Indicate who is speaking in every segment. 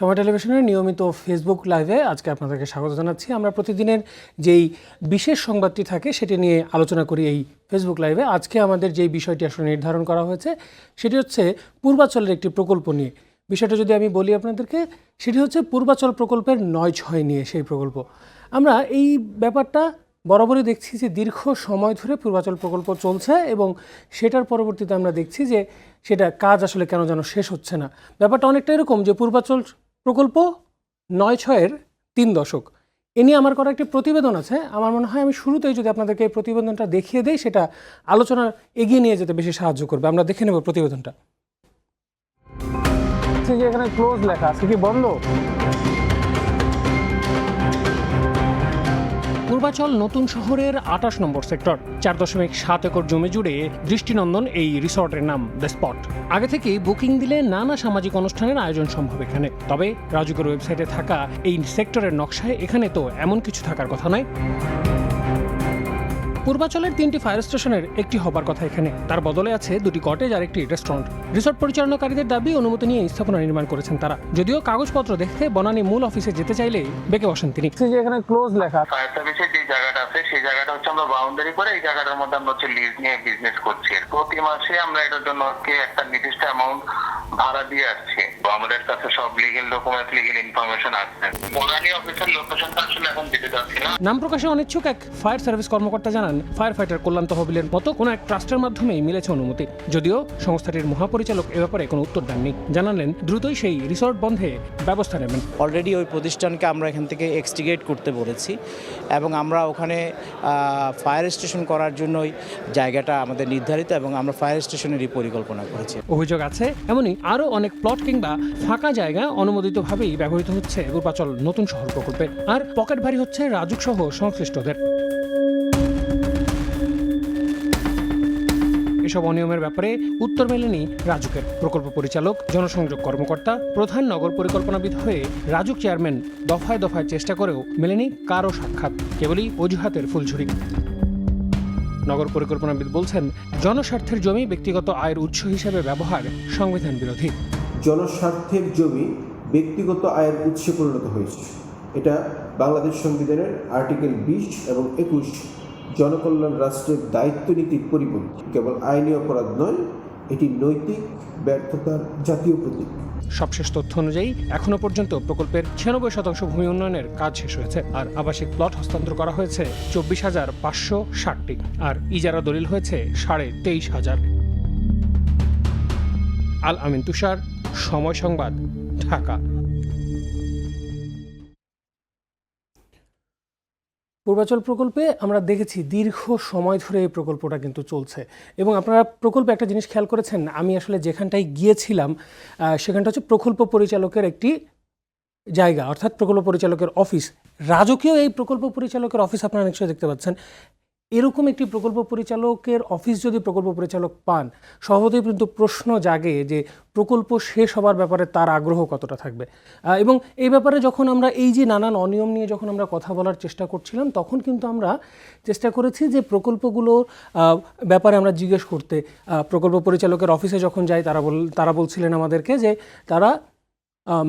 Speaker 1: সময় টেলিভিশনের নিয়মিত ফেসবুক লাইভে আজকে আপনাদেরকে স্বাগত জানাচ্ছি। আমরা প্রতিদিনের যেই বিশেষ সংবাদটি থাকে সেটি নিয়ে আলোচনা করি এই ফেসবুক লাইভে আজকে আমাদের যেই বিষয়টি আসলে নির্ধারণ করা হয়েছে, সেটি হচ্ছে পূর্বাচলের একটি প্রকল্প নিয়ে। বিষয়টা যদি আমি বলি আপনাদেরকে, সেটি হচ্ছে পূর্বাচল প্রকল্পের নয় ছয় নিয়ে সেই প্রকল্প। আমরা এই ব্যাপারটা বরাবরই দেখছি যে দীর্ঘ সময় ধরে পূর্বাচল প্রকল্প চলছে এবং সেটার পরবর্তীতে আমরা দেখছি যে সেটা কাজ আসলে কেন যেন শেষ হচ্ছে না। ব্যাপারটা অনেকটা এরকম যে পূর্বাচল প্রকল্প নয় ছয়ের তিন দশক। এ নিয়ে আমার করা একটি প্রতিবেদন আছে। আমার মনে হয় আমি শুরুতেই যদি আপনাদেরকে এই প্রতিবেদনটা দেখিয়ে দেই, সেটা আলোচনা এগিয়ে নিয়ে যেতে বেশি সাহায্য করবে। আমরা দেখে নেব প্রতিবেদনটা।
Speaker 2: হচ্ছে এখানে ক্লোজ লেখা আছে। কি বন্ধ?
Speaker 1: পূর্বাচল নতুন শহরের আঠাশ নম্বর সেক্টর। চার দশমিক সাত একর জমি জুড়ে দৃষ্টিনন্দন এই রিসর্টের নাম, দ্য স্পট। আগে থেকেই বুকিং দিলে নানা সামাজিক অনুষ্ঠানের আয়োজন সম্ভব এখানে। তবে রাজুকের ওয়েবসাইটে থাকা এই সেক্টরের নকশায় এখানে তো এমন কিছু থাকার কথা নয়। পূর্বাচলের তিনটি ফায়ার স্টেশনের একটি হবার কথা এখানে। তার বদলে আছে দুটি কটেজ আর একটি রেস্টুরেন্ট। রিসোর্ট পরিচালনাকারীদের দাবি অনুমতি নিয়ে স্থাপনা নির্মাণ করেছেন তারা। যদিও কাগজপত্র দেখতে বনানী মূল অফিসে যেতে চাইলে বেঁকে বসেন তিনি।
Speaker 2: যে এখানে ক্লোজ লেখা।
Speaker 3: ফায়ার সার্ভিসের যে জায়গাটা আছে সেই জায়গাটা হচ্ছে আমরা বাউন্ডারি করে এই জায়গাটার মধ্যে আমরা হচ্ছে লিজ নিয়ে বিজনেস করছি। প্রতি মাসে আমরা এটার জন্য একটা নির্দিষ্ট অ্যামাউন্ট ভাড়া দিয়ে আসছি। আমাদের কাছে সব লিগেল ডকুমেন্ট লিগেল ইনফরমেশন আছে। বনানী অফিসের লোকেশনটা আসলে এখন দিতে যাচ্ছি না।
Speaker 1: নাম প্রকাশে অনিচ্ছুক এক ফায়ার সার্ভিস কর্মকর্তা জানান ফায়ার ফাইটার কল্যাণ তহবিলের মতো কোনো এক ট্রাস্টের মাধ্যমেই মিলেছে অনুমতি। যদিও সংস্থাটির মহাপরিচালক এ ব্যাপারে কোনো উত্তর দেননি। জানালেন দ্রুতই সেই রিসর্ট বন্ধে ব্যবস্থা নেবেন।
Speaker 4: অলরেডি ওই প্রতিষ্ঠানকে আমরা এখান থেকে এক্সটিগেট করতে বলেছি এবং আমরা ওখানে ফায়ার স্টেশন করার জন্যই জায়গাটা আমাদের নির্ধারিত এবং আমরা ফায়ার স্টেশনেরই পরিকল্পনা করেছি।
Speaker 1: অভিযোগ আছে এমনই আরও অনেক প্লট কিংবা ফাঁকা জায়গা অনুমোদিতভাবেই ব্যবহৃত হচ্ছে পূর্বাচল নতুন শহর প্রকল্পে। আর পকেট ভারী হচ্ছে রাজুক সহ সংশ্লিষ্টদের। এসব অনিয়মের ব্যাপারে উত্তর মেলেনি রাজুকের প্রকল্প পরিচালক, জনসংযোগ কর্মকর্তা, প্রধান নগর পরিকল্পনাবিদ হয়ে রাজুক চেয়ারম্যান দফায় দফায় চেষ্টা করেও মেলেনি কারও সাক্ষাৎ, কেবলই অজুহাতের ফুলঝুরি। নগর পরিকল্পনাবিদ বলছেন, জনস্বার্থের জমি ব্যক্তিগত আয়ের উৎস হিসেবে ব্যবহার সংবিধান বিরোধী
Speaker 5: জনস্বার্থের জমি ব্যক্তিগত আয়ের উৎসে পরিণত হয়েছে। এটা বাংলাদেশ সংবিধানের আর্টিকেল বিশ এবং একুশ জনকল্যাণ রাষ্ট্রের দায়িত্ব নীতির পরিপন্থী। কেবল আইনি অপরাধ নয়, এটি নৈতিক ব্যর্থতার জাতীয় প্রতীক।
Speaker 1: সবশেষ তথ্য অনুযায়ী, এখনও পর্যন্ত প্রকল্পের ছিয়ানব্বই শতাংশ ভূমি উন্নয়নের কাজ শেষ হয়েছে, আর আবাসিক প্লট হস্তান্তর করা হয়েছে চব্বিশ হাজার পাঁচশো ষাটটি, আর ইজারা দলিল হয়েছে সাড়ে তেইশ হাজার। আল আমিন তুষার সময় সংবাদ, ঢাকা। পূর্বাচল প্রকল্পে আমরা দেখেছি দীর্ঘ সময় ধরে এই প্রকল্পটা কিন্তু চলছে। এবং আপনারা প্রকল্পে একটা জিনিস খেয়াল করেছেন, আমি আসলে যেখানটায় গিয়েছিলাম সেখানটা হচ্ছে প্রকল্প পরিচালকের একটি জায়গা, অর্থাৎ প্রকল্প পরিচালকের অফিস। রাজকীয় এই প্রকল্প পরিচালকের অফিস আপনারা নিশ্চয়ই দেখতে পাচ্ছেন। এরকম একটি প্রকল্প পরিচালকের অফিস যদি প্রকল্প পরিচালক পান স্বভাবতই কিন্তু প্রশ্ন জাগে যে প্রকল্প শেষ হবার ব্যাপারে তার আগ্রহ কতটা থাকবে। এবং এই ব্যাপারে যখন আমরা এই যে নানান অনিয়ম নিয়ে যখন আমরা কথা বলার চেষ্টা করছিলাম, তখন কিন্তু আমরা চেষ্টা করেছি যে প্রকল্পগুলোর ব্যাপারে আমরা জিজ্ঞেস করতে। প্রকল্প পরিচালকের অফিসে যখন যাই, তারা বল, তারা বলছিলেন আমাদেরকে যে তারা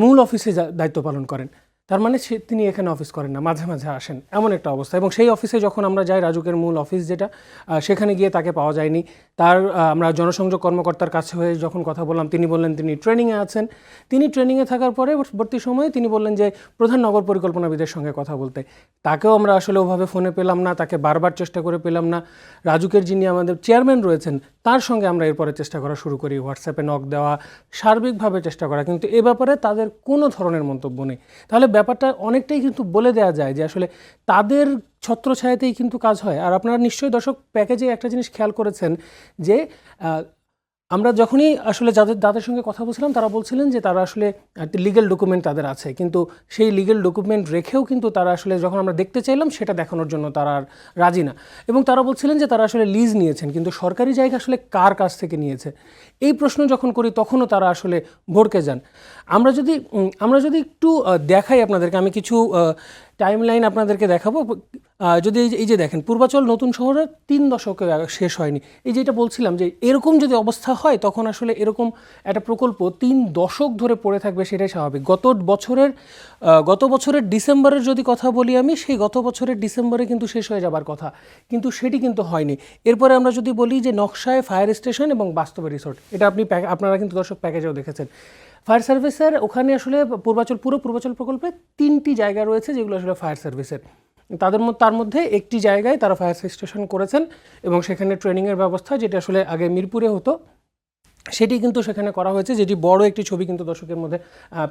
Speaker 1: মূল অফিসে দায়িত্ব পালন করেন। তার মানে সে তিনি এখানে অফিস করেন না, মাঝে মাঝে আসেন। এমন একটা অবস্থা। এবং সেই অফিসে যখন আমরা যাই, রাজুকের মূল অফিস যেটা সেখানে গিয়ে তাকে পাওয়া যায়নি। তার আমরা জনসংযোগ কর্মকর্তার কাছে হয়ে যখন কথা বললাম, তিনি বললেন তিনি ট্রেনিংয়ে আছেন। তিনি ট্রেনিংয়ে থাকার পরে পরবর্তী সময়ে তিনি বললেন যে, প্রধান নগর পরিকল্পনাবিদের সঙ্গে কথা বলতে। তাকেও আমরা আসলে ওভাবে ফোনে পেলাম না, তাকে বারবার চেষ্টা করে পেলাম না। রাজুকের যিনি আমাদের চেয়ারম্যান রয়েছেন, তার সঙ্গে আমরা এরপরে চেষ্টা করা শুরু করি হোয়াটসঅ্যাপে নক দেওয়া, সার্বিকভাবে চেষ্টা করা। কিন্তু এ ব্যাপারে তাদের কোনো ধরনের মন্তব্য নেই। তাহলে ব্যাপারটা অনেকটাই কিন্তু বলে দেওয়া যায় যে, আসলে তাদের ছত্রছায়াতেই কিন্তু কাজ হয়। আর আপনারা নিশ্চয়ই দর্শক প্যাকেজে একটা জিনিস খেয়াল করেছেন যে আমরা যখনই আসলে যাদের যাদের সঙ্গে কথা বলছিলাম, তারা বলছিলেন যে তারা আসলে লিগেল ডকুমেন্ট তাদের আছে। কিন্তু সেই লিগেল ডকুমেন্ট রেখেও কিন্তু তারা আসলে যখন আমরা দেখতে চাইলাম, সেটা দেখানোর জন্য তারা আর রাজি না। এবং তারা বলছিলেন যে তারা আসলে লিজ নিয়েছেন, কিন্তু সরকারি জায়গা আসলে কার কাছ থেকে নিয়েছে? এই প্রশ্ন যখন করি, তখনও তারা আসলে ভড়কে যান। আমরা যদি আমরা যদি একটু দেখাই আপনাদেরকে, আমি কিছু টাইম লাইন আপনাদেরকে দেখাবো। যদি এই যে- দেখেন, পূর্বাচল নতুন শহরে তিন দশকে শেষ হয়নি। এই যে এটা বলছিলাম যে এরকম যদি অবস্থা হয়, তখন আসলে এরকম একটা প্রকল্প তিন দশক ধরে পড়ে থাকবে সেটাই স্বাভাবিক। গত বছরের গত বছরের ডিসেম্বরের যদি কথা বলি আমি, সেই গত বছরের ডিসেম্বরে কিন্তু শেষ হয়ে যাবার কথা। কিন্তু সেটি কিন্তু হয়নি। এরপরে আমরা যদি বলি যে নকশায় ফায়ার স্টেশন এবং বাস্তবে রিসোর্ট, এটা আপনি আপনারা কিন্তু দর্শক প্যাকেজেও দেখেছেন। ফায়ার সার্ভিসের ওখানে আসলে পূর্বাচল, পুরো পূর্বাচল প্রকল্পে তিনটি জায়গা রয়েছে যেগুলো আসলে ফায়ার সার্ভিসের। তাদের তার মধ্যে একটি জায়গায় তারা ফায়ার স্টেশন করেছেন এবং সেখানে ট্রেনিংয়ের ব্যবস্থা, যেটা আসলে আগে মিরপুরে হতো। সেটি কিন্তু সেখানে করা হয়েছে, যেটি বড় একটি ছবি কিন্তু দর্শকের মধ্যে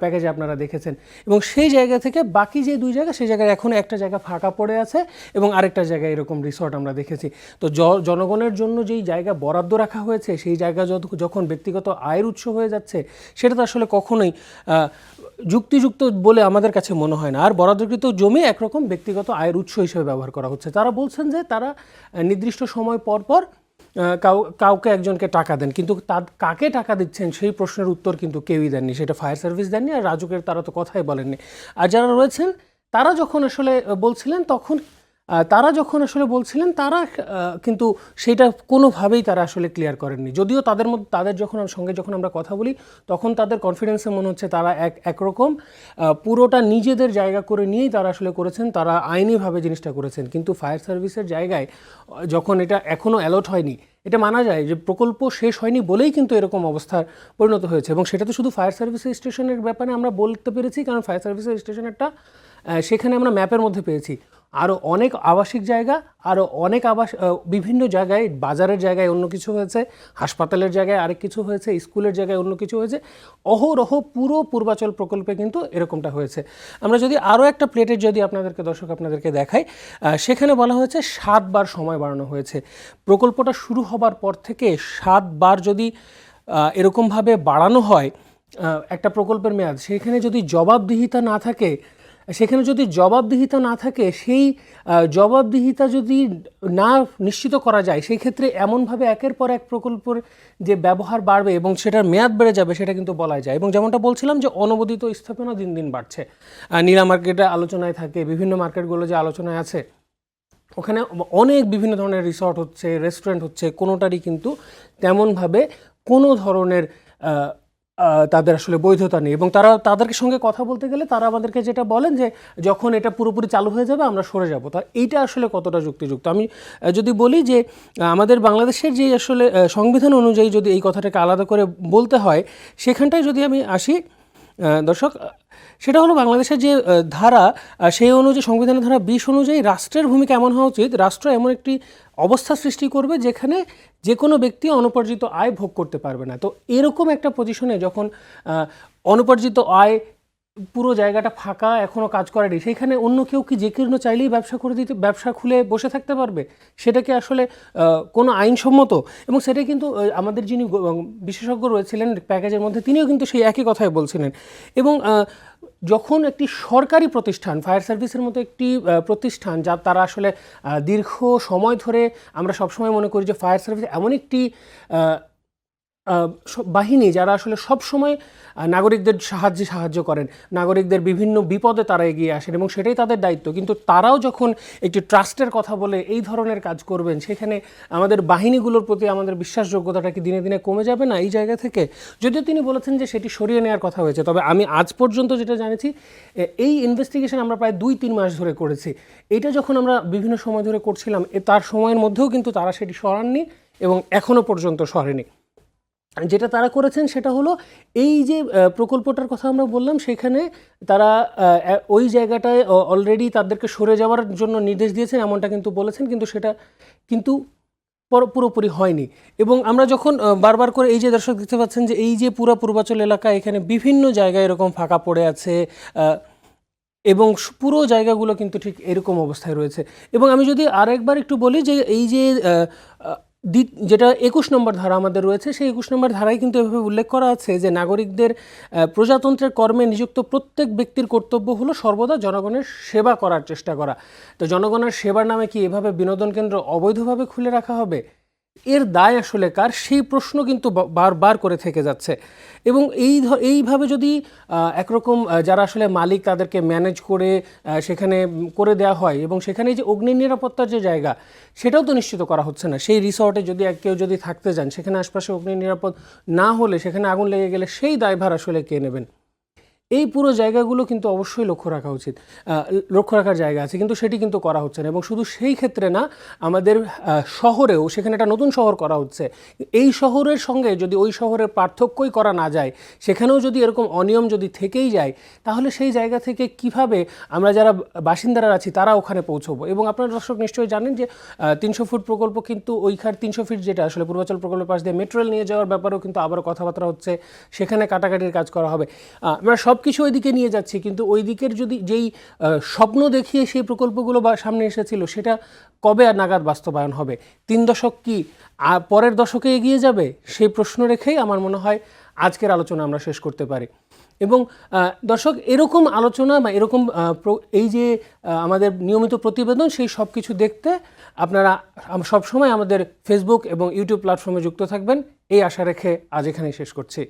Speaker 1: প্যাকেজে আপনারা দেখেছেন। এবং সেই জায়গা থেকে বাকি যে দুই জায়গা, সেই জায়গায় এখন একটা জায়গা ফাঁকা পড়ে আছে এবং আরেকটা জায়গায় এরকম রিসর্ট আমরা দেখেছি। তো জনগণের জন্য যেই জায়গা বরাদ্দ রাখা হয়েছে, সেই জায়গা যখন ব্যক্তিগত আয়ের উৎস হয়ে যাচ্ছে, সেটা তো আসলে কখনোই যুক্তিযুক্ত বলে আমাদের কাছে মনে হয় না। আর বরাদ্দকৃত জমি একরকম ব্যক্তিগত আয়ের উৎস হিসেবে ব্যবহার করা হচ্ছে। তারা বলছেন যে তারা নির্দিষ্ট সময় পর পর কাউকে একজনকে টাকা দেন, কিন্তু তার কাকে টাকা দিচ্ছেন সেই প্রশ্নের উত্তর কিন্তু কেউই দেননি। সেটা ফায়ার সার্ভিস দেননি আর রাজুকের তারা তো কথাই বলেননি। আর যারা রয়েছেন, তারা যখন আসলে বলছিলেন, তখন তারা যখন আসলে বলছিলেন তারা কিন্তু সেটা কোনোভাবেই তারা আসলে ক্লিয়ার করেননি। যদিও তাদের মধ্যে তাদের যখন সঙ্গে যখন আমরা কথা বলি তখন তাদের কনফিডেন্সে মনে হচ্ছে তারা এক একরকম। পুরোটা নিজেদের জায়গা করে নিয়েই তারা আসলে করেছেন তারা আইনিভাবে জিনিসটা করেছেন। কিন্তু ফায়ার সার্ভিসের জায়গায় যখন এটা এখনও অ্যালট হয়নি এটা মানা যায় যে প্রকল্প শেষ হয়নি বলেই কিন্তু এরকম অবস্থার পরিণত হয়েছে। এবং সেটা তো শুধু ফায়ার সার্ভিসের স্টেশনের ব্যাপারে আমরা বলতে পেরেছি কারণ ফায়ার সার্ভিসের স্টেশনেরটা আহ, সেখানে আমরা ম্যাপের মধ্যে পেয়েছি। আরও অনেক আবাসিক জায়গা আরও অনেক আবাস বিভিন্ন জায়গায়, বাজারের জায়গায় অন্য কিছু হয়েছে, হাসপাতালের জায়গায় আরেক কিছু হয়েছে, স্কুলের জায়গায় অন্য কিছু হয়েছে। অহরহ পুরো পূর্বাচল প্রকল্পে কিন্তু এরকমটা হয়েছে। আমরা যদি আরও একটা প্লেটের যদি আপনাদেরকে, দর্শক আপনাদেরকে দেখাই সেখানে বলা হয়েছে সাতবার সময় বাড়ানো হয়েছে। প্রকল্পটা শুরু হবার পর থেকে সাতবার যদি এরকমভাবে বাড়ানো হয় একটা প্রকল্পের মেয়াদ, সেখানে যদি জবাবদিহিতা না থাকে সেখানে যদি জবাবদিহিতা না থাকে, সেই জবাবদিহিতা যদি না নিশ্চিত করা যায়, সেই ক্ষেত্রে এমনভাবে একের পর এক প্রকল্পের যে ব্যবহার বাড়বে এবং সেটার মেয়াদ বেড়ে যাবে, সেটা কিন্তু বলা যায়। এবং যেমনটা বলছিলাম যে অনুমোদিত স্থাপনা দিন দিন বাড়ছে। নীলা মার্কেটে আলোচনায় থাকে, বিভিন্ন মার্কেটগুলো যে আলোচনায় আছে, ওখানে অনেক বিভিন্ন ধরনের রিসর্ট হচ্ছে, রেস্টুরেন্ট হচ্ছে, কোনোটারই কিন্তু তেমনভাবে কোনো ধরনের তাদের আসলে বৈধতা নেই। এবং তারা তাদের সঙ্গে কথা বলতে গেলে তারা আমাদেরকে যেটা বলেন যে, যখন এটা পুরোপুরি চালু হয়ে যাবে, আমরা সরে যাব। তা এইটা আসলে কতটা যুক্তিযুক্ত? আমি যদি বলি যে আমাদের বাংলাদেশের যে আসলে সংবিধান অনুযায়ী যদি এই কথাটাকে আলাদা করে বলতে হয়, সেখানটায় যদি আমি আসি দর্শক সেটা হলো বাংলাদেশের যে ধারা সেই অনুযায়ী, সংবিধানের ধারা বিশ অনুযায়ী রাষ্ট্রের ভূমিকা এমন হওয়া উচিত, রাষ্ট্র এমন একটি অবস্থা সৃষ্টি করবে যেখানে যে কোনো ব্যক্তি অনুপার্জিত আয় ভোগ করতে পারবে না। তো এরকম একটা পজিশনে যখন অনুপার্জিত আয় পুরো জায়গাটা ফাঁকা এখনও কাজ করেনি। সেইখানে অন্য কেউ কি যে কেউ চাইলেই ব্যবসা করে দিতে, ব্যবসা খুলে বসে থাকতে পারবে? সেটা কি আসলে কোনো আইনসম্মত? এবং সেটা কিন্তু আমাদের যিনি বিশেষজ্ঞ রয়েছিলেন, প্যাকেজের মধ্যে, তিনিও কিন্তু সেই একই কথাই বলছিলেন। এবং যখন একটি সরকারি প্রতিষ্ঠান, ফায়ার সার্ভিসের মতো একটি প্রতিষ্ঠান, যা তারা আসলে দীর্ঘ সময় ধরে আমরা সবসময় মনে করি যে ফায়ার সার্ভিস এমন একটি বাহিনী যারা আসলে সব সময় নাগরিকদের সাহায্যে সাহায্য করেন, নাগরিকদের বিভিন্ন বিপদে তারা এগিয়ে আসেন এবং সেটাই তাদের দায়িত্ব। কিন্তু তারাও যখন একটি ট্রাস্টের কথা বলে এই ধরনের কাজ করবেন, সেখানে আমাদের বাহিনীগুলোর প্রতি আমাদের বিশ্বাসযোগ্যতাটা কি দিনে দিনে কমে যাবে না এই জায়গা থেকে? যদিও তিনি বলেছেন যে সেটি সরিয়ে নেওয়ার কথা হয়েছে, তবে আমি আজ পর্যন্ত যেটা জানেছি এই ইনভেস্টিগেশন আমরা প্রায় দুই তিন মাস ধরে করেছি। এটা যখন আমরা বিভিন্ন সময় ধরে করছিলাম তার সময়ের মধ্যেও কিন্তু তারা সেটি সরাননি এবং এখনও পর্যন্ত সরেনি। যেটা তারা করেছেন সেটা হলো এই যে প্রকল্পটার কথা আমরা বললাম, সেখানে তারা ওই জায়গাটায় অলরেডি তাদেরকে সরে যাওয়ার জন্য নির্দেশ দিয়েছেন, এমনটা কিন্তু বলেছেন, কিন্তু সেটা কিন্তু পুরোপুরি হয়নি। এবং আমরা যখন বারবার করে এই যে দর্শক দেখতে পাচ্ছেন যে এই যে পুরা পূর্বাচল এলাকা, এখানে বিভিন্ন জায়গায় এরকম ফাঁকা পড়ে আছে এবং পুরো জায়গাগুলো কিন্তু ঠিক এরকম অবস্থায় রয়েছে। এবং আমি যদি আরেকবার একটু বলি যে এই যে যেটা একুশ নম্বর ধারা আমাদের রয়েছে, সেই একুশ নম্বর ধারায় কিন্তু এভাবে উল্লেখ করা আছে যে নাগরিকদের প্রজাতন্ত্রের কর্মে নিযুক্ত প্রত্যেক ব্যক্তির কর্তব্য হলো সর্বদা জনগণের সেবা করার চেষ্টা করা। তো জনগণের সেবার নামে কি এভাবে বিনোদন কেন্দ্র অবৈধভাবে খুলে রাখা হবে? এর দায় আসলে কার? সেই প্রশ্ন কিন্তু বারবার করে থেকে যাচ্ছে। এবং এই এইভাবে যদি একরকম যারা আসলে মালিক তাদেরকে ম্যানেজ করে সেখানে করে দেওয়া হয় এবং সেখানে যে অগ্নি নিরাপত্তার যে জায়গা, সেটাও তো নিশ্চিত করা হচ্ছে না। সেই রিসর্টে যদি কেউ যদি থাকতে যান, সেখানে আশপাশে অগ্নি নিরাপদ না হলে, সেখানে আগুন লেগে গেলে সেই দায়ভার আসলে কে নেবেন? এই পুরো জায়গাগুলো কিন্তু অবশ্যই লক্ষ্য রাখা উচিত। লক্ষ্য রাখার জায়গা আছে, কিন্তু সেটি কিন্তু করা হচ্ছে না এবং শুধু সেই ক্ষেত্রে না, আমাদের শহরেও সেখানে একটা নতুন শহর করা হচ্ছে। এই শহরের সঙ্গে যদি ওই শহরের পার্থক্যই করা না যায়, সেখানেও যদি এরকম অনিয়ম যদি থেকেই যায়, তাহলে সেই জায়গা থেকে কীভাবে আমরা যারা বাসিন্দারা আছি, তারা ওখানে পৌঁছবো? এবং আপনারা দর্শক নিশ্চয়ই জানেন যে তিনশো ফুট প্রকল্প কিন্তু ওইখান তিনশো ফিট যেটা আসলে পূর্বাচল প্রকল্পের পাশ দিয়ে মেট্রো রেল নিয়ে যাওয়ার ব্যাপারেও কিন্তু আবারও কথাবার্তা হচ্ছে। সেখানে কাটাকাটির কাজ করা হবে। আমরা সব কিছু ওইদিকে নিয়ে যাচ্ছি, কিন্তু ওই দিকের যদি যেই স্বপ্ন দেখিয়ে সেই প্রকল্পগুলো বা সামনে এসেছিল, সেটা কবে আর নাগাদ বাস্তবায়ন হবে? তিন দশক কি পরের দশকে এগিয়ে যাবে? সেই প্রশ্ন রেখেই আমার মনে হয় আজকের আলোচনা আমরা শেষ করতে পারি। এবং দর্শক, এরকম আলোচনা বা এরকম এই যে আমাদের নিয়মিত প্রতিবেদন, সেই সব কিছু দেখতে আপনারা সবসময় আমাদের ফেসবুক এবং ইউটিউব প্ল্যাটফর্মে যুক্ত থাকবেন। এই আশা রেখে আজ এখানেই শেষ করছি।